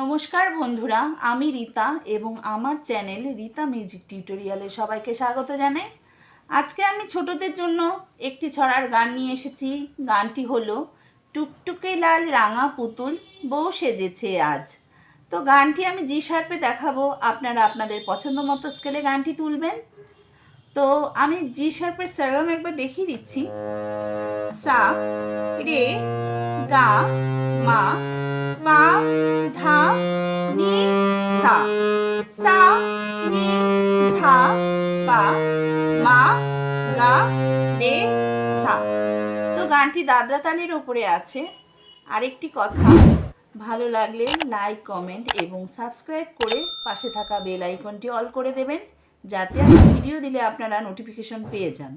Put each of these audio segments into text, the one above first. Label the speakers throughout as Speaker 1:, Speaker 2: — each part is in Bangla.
Speaker 1: নমস্কার বন্ধুরা, আমি রীতা এবং আমার চ্যানেল রীতা মিউজিক টিউটোরিয়ালে সবাইকে স্বাগত জানাই। আজকে আমি ছোটদের জন্য একটি ছড়ার গান নিয়ে এসেছি। গানটি হলো, টুকটুকে লাল রাঙা পুতুল বউ সেজেছে আজ। তো গানটি আমি জি শার্পে দেখাবো, আপনারা আপনাদের পছন্দ মতো স্কেলে গানটি তুলবেন। তো আমি জি শার্পের সারগম একবার দেখিয়ে দিচ্ছি। সা, রে, গা, মা, পা, ধা গানটি দাদরা তালের ওপরে আছে। আরেকটি কথা, ভালো লাগলে লাইক কমেন্ট এবং সাবস্ক্রাইব করে পাশে থাকা বেল আইকনটি অল করে দেবেন, যাতে আমি ভিডিও দিলে আপনারা নোটিফিকেশন পেয়ে যান।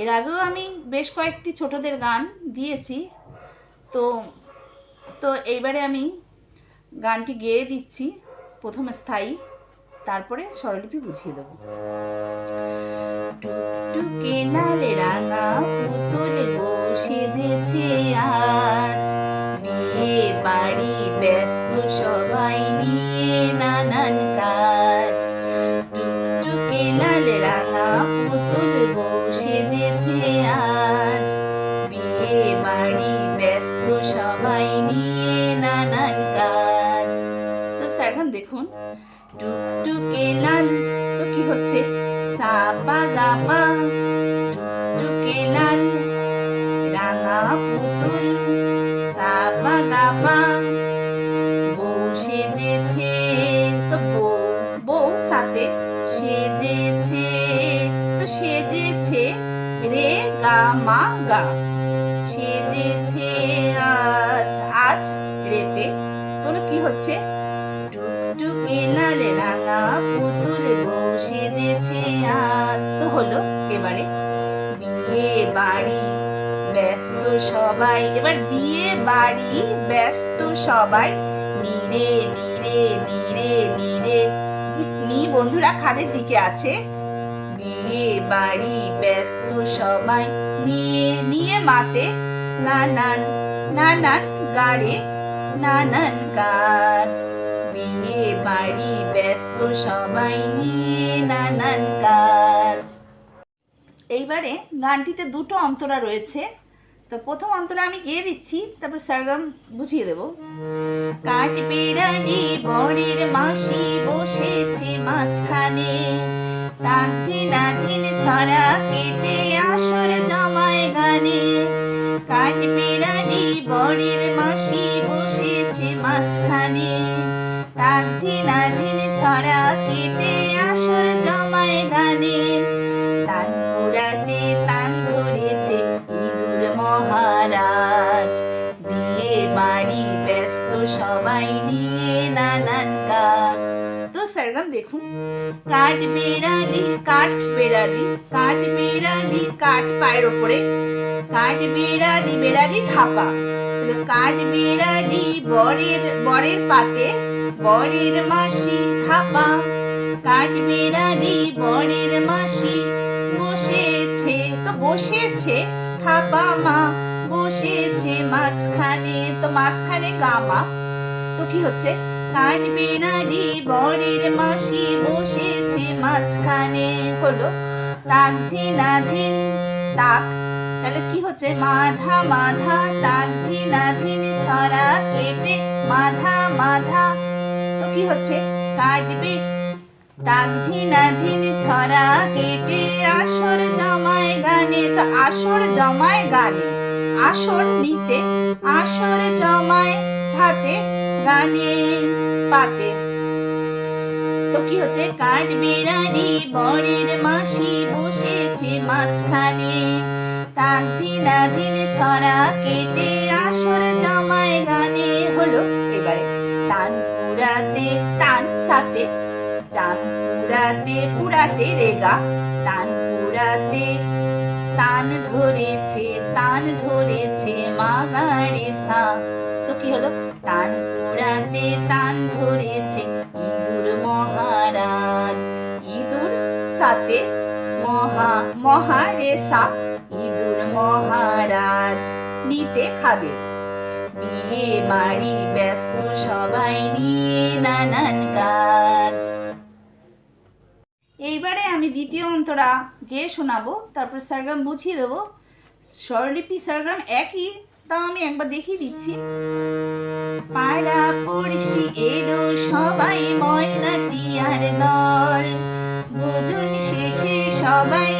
Speaker 1: এর আগেও আমি বেশ কয়েকটি ছোটদের গান দিয়েছি। তো তো এইবারে আমি গানটি গেয়ে দিচ্ছি, প্রথমে স্থায়ী, তারপরে স্বরলিপি বুঝিয়ে দেবো। টুকটুকে লাল রাঙা পুতুল বসেছে আজ। বিয়ে বাড়ি ব্যস্ত সবাই নিয়ে নানান কাজ। টুকটুকে লাল রাঙা পুতুল বসেছে আজ। বিয়ে বাড়ি ব্যস্ত সবাই নিয়ে নানান কাজ। তো স্যারখান দেখুন, টুকটুকে লাল, তো কি হচ্ছে? সাপা গাপা রাঙা আজ। তো হলো এবারে। বিয়ে বাড়ি, ব্যস্ত সবাই, এবার বিয়ে বাড়ি, ব্যস্ত সবাই। নিরে নিরে নিরে নিরে। নি বন্ধুরা খাদের দিকে আছে। বিয়ে বাড়ি, ব্যস্ত সবাই। নিয়ে নিয়ে মাতে। নানান নানান গাড়ে নানান কাজ। বিয়ে, বাড়ি, ব্যস্ত, সবাই নিয়ে নানান কাজ। এইবারে গানটিতে দুটো অন্তরা রয়েছে। তো প্রথম অন্তরা আমি গেয়ে দিচ্ছি, তারপর সারগাম বুঝিয়ে দেবো। কাঠ বেড়ালি বরের মাসি বসেছে মাঝখানে। তাক দিনাধীন ছড়া কেটে আসর জমায় গানে। কাঠ বেড়ালি বরের তাক ছড়া কেটে আসর জমায় গানে তান পুরাতে তান ধরেছে ইঁদুর মহারাজ। বিয়ে বাড়ি ব্যস্ত সবাই নিয়ে নানান কাজ। তো সরগম দেখুন, কাঠ বেড়ালি কাঠ বেড়ালি কাঠ বেড়ালি, কাঠ পায়ের ওপরে, কাঠ বেড়ালি বেড়ালি থাপা। কাঠ বেড়ালি বরের বরের পাতে বরের মাসি থাপা কাঠ বেড়ালি বরের মাসি। বসেছে তো বসেছে থাপা মা। বসেছে মাঝখানে তো মাঝখানে গামা তো কি হচ্ছে? মাসি। বসেছে মাঝখানে। হলো তাক তাক। তাহলে কি হচ্ছে? মাধা মাধা তাক দিনাধীন ছড়া কেটে মাধা মাধা কি হচ্ছে? কাটবে তাক দিনাধীন ছড়া কেটে আসর জমায় গানে। তো আসর জমায় গানে, আসর নিতে, আসর জমায় হাতে গানে পাতে। তো কি হচ্ছে? কাঠ বেড়ানি বরের মাসি বসেছে মাঝখানে। তাক দিনাধীন ছড়া কেটে আসর জমায় গানে হলো তান সাথে। চান পুরাতে পুরাতে রেগা, তান পুরাতে তান ধরেছে তান ধরেছে মাগাড়ে সা। তো কি হলো? তান পুরাতে তান ধরেছে ইঁদুর মহারাজ। ইঁদুর সাথে মহা মহারেসা, ইঁদুর মহারাজ। নিতে খাদে। বিয়ে বাড়ি ব্যস্ত সবাই নিয়ে নানান কাজ। এইবারে আমি দ্বিতীয় অন্তরা গেয়ে শোনাবো, তারপর সারগাম বুঝিয়ে দেবো। স্বরলিপি সারগাম একই, তাও আমি একবার দেখিয়ে দিচ্ছি। পাড়া পড়শি এলো সবাই ময়না টিয়ার দল। ভোজন শেষে সবাই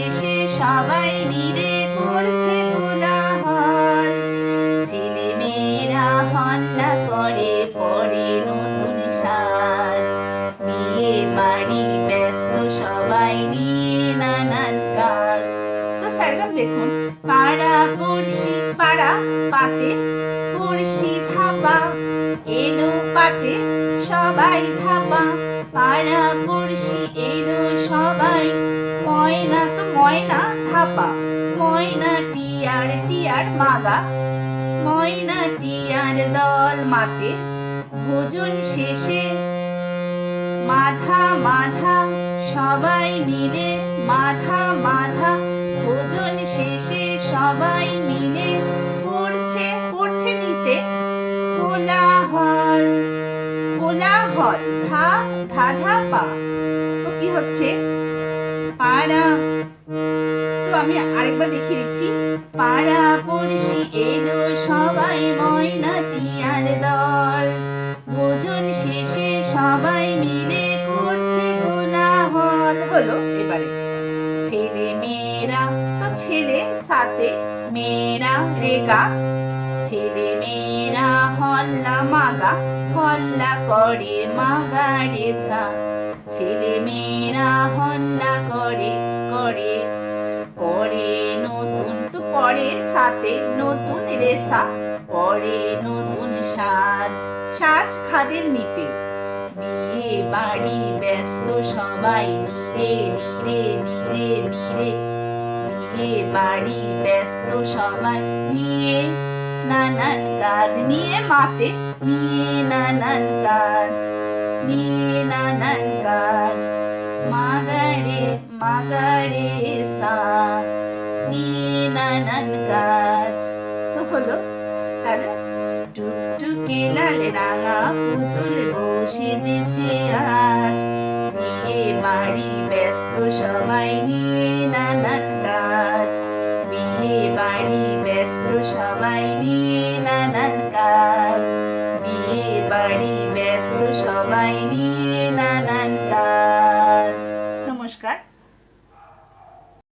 Speaker 1: শেষে সবাই মিলে করছে কোলাহল। ছেলে মেয়েরা হন্না করে, পরে নতুন সাজ। বিয়ে বাড়ি ব্যস্ত, সবাই নিয়ে নানান কাজ। তো স্যারগাম দেখুন, পাড়া, পড়শি, পাড়া, পাতে, পড়শি ধাপা, এলো পাতে, সবাই ধাপা, পাড়া ময়না থাপা, ময়না টিয়ার টিয়ার মাগা, ময়না টিয়ার দল মাতে, ভোজন শেষে মাধা মাধা সবাই মিলে মাধা মাথা আমি আরেকবার দেখিয়ে দিচ্ছি। পাড়া পড়শি এলো সবাই ময়না টিয়ার দল। ভোজন শেষে সবাই মিলে করছে কোলাহল। হলো এবারে। ছেলে মেয়েরা তো ছেলে, সাথে মেয়েরা রেগা। ছেলে মেয়েরা হল্লা মাগা, হল্লা করে মাগা রেচা। ছেলে মেয়েরা হল্লা করে করে পরের সাথে নতুন রেশা পরে নতুন সাজ সাজ খাদের নিতে। বিয়ে বাড়ি ব্যস্ত সবাই, নিরে নিরে নিরে নিরে। বিয়ে বাড়ি ব্যস্ত সবাই, নিয়ে নানান কাজ, নিয়ে মাতে, নিয়ে নানান কাজ, নিয়ে নানান কাজ। মাগারে মাগারে সা নিয়ে নানান গাছ। তো হলো, তাহলে টুকটুকে লালে রাঙা পুতুল বসে যেছে আজ। বিয়ে বাড়ি ব্যস্ত সবাই নিয়ে